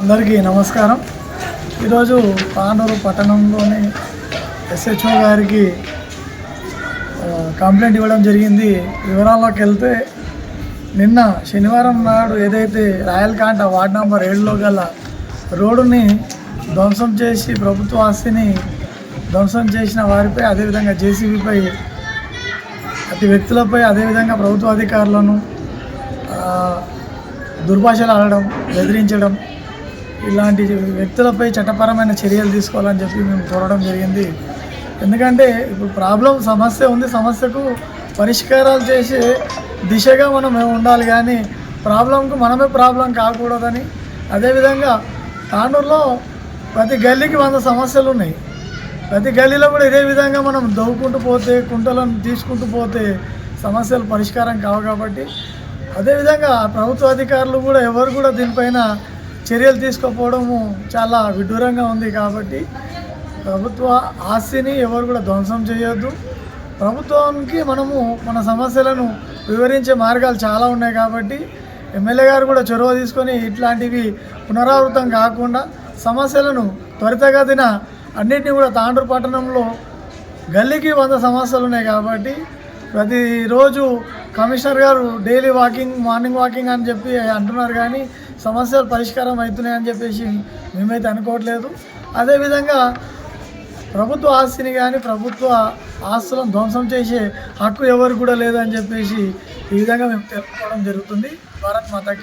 అందరికీ నమస్కారం. ఈరోజు పానూరు పట్టణంలోని ఎస్హెచ్ఓ గారికి కంప్లైంట్ ఇవ్వడం జరిగింది. వివరాల్లోకి వెళ్తే నిన్న శనివారం నాడు ఏదైతే రాయల్కాంట వార్డ్ నంబర్ ఏడులో గల రోడ్డుని ధ్వంసం చేసి ప్రభుత్వ ఆస్తిని ధ్వంసం చేసిన వారిపై అదేవిధంగా జేసీబీపై అతి వ్యక్తులపై అదేవిధంగా ప్రభుత్వ అధికారులను దుర్భాషలు ఆడడం బెదిరించడం ఇలాంటి వ్యక్తులపై చట్టపరమైన చర్యలు తీసుకోవాలని చెప్పి మేము కోరడం జరిగింది. ఎందుకంటే ఇప్పుడు ప్రాబ్లం సమస్య ఉంది. సమస్యకు పరిష్కారాలు చేసే దిశగా మనం ఉండాలి. కానీ ప్రాబ్లంకు మనమే ప్రాబ్లం కాకూడదని అదేవిధంగా తాండూరులో ప్రతి గల్లీకి వంద సమస్యలు ఉన్నాయి. ప్రతి గల్లీలో కూడా ఇదే విధంగా మనం దవ్వుకుంటూ పోతే కుంటలను తీసుకుంటూ పోతే సమస్యలు పరిష్కారం కావు కాబట్టి అదేవిధంగా ప్రభుత్వ అధికారులు కూడా ఎవరు కూడా దీనిపైన చర్యలు తీసుకోకపోవడము చాలా విడ్డూరంగా ఉంది కాబట్టి ప్రభుత్వ ఆస్తిని ఎవరు కూడా ధ్వంసం చేయొద్దు. ప్రభుత్వానికి మనము మన సమస్యలను వివరించే మార్గాలు చాలా ఉన్నాయి కాబట్టి ఎమ్మెల్యే గారు కూడా చొరవ తీసుకొని ఇట్లాంటివి పునరావృతం కాకుండా సమస్యలను త్వరితగతిన అన్నింటినీ కూడా తాండూరు పట్టణంలో గల్లీకి వంద సమస్యలు ఉన్నాయి కాబట్టి ప్రతిరోజు కమిషనర్ గారు డైలీ వాకింగ్ మార్నింగ్ వాకింగ్ అని చెప్పి అంటున్నారు కానీ సమస్యలు పరిష్కారం అవుతున్నాయని చెప్పేసి మేమైతే అనుకోవట్లేదు. అదేవిధంగా ప్రభుత్వ ఆస్తిని కానీ ప్రభుత్వ ఆస్తులను ధ్వంసం చేసే హక్కు ఎవరు కూడా లేదని చెప్పేసి ఈ విధంగా మేము తెలుపుకోవడం జరుగుతుంది. భారత్ మాతాకి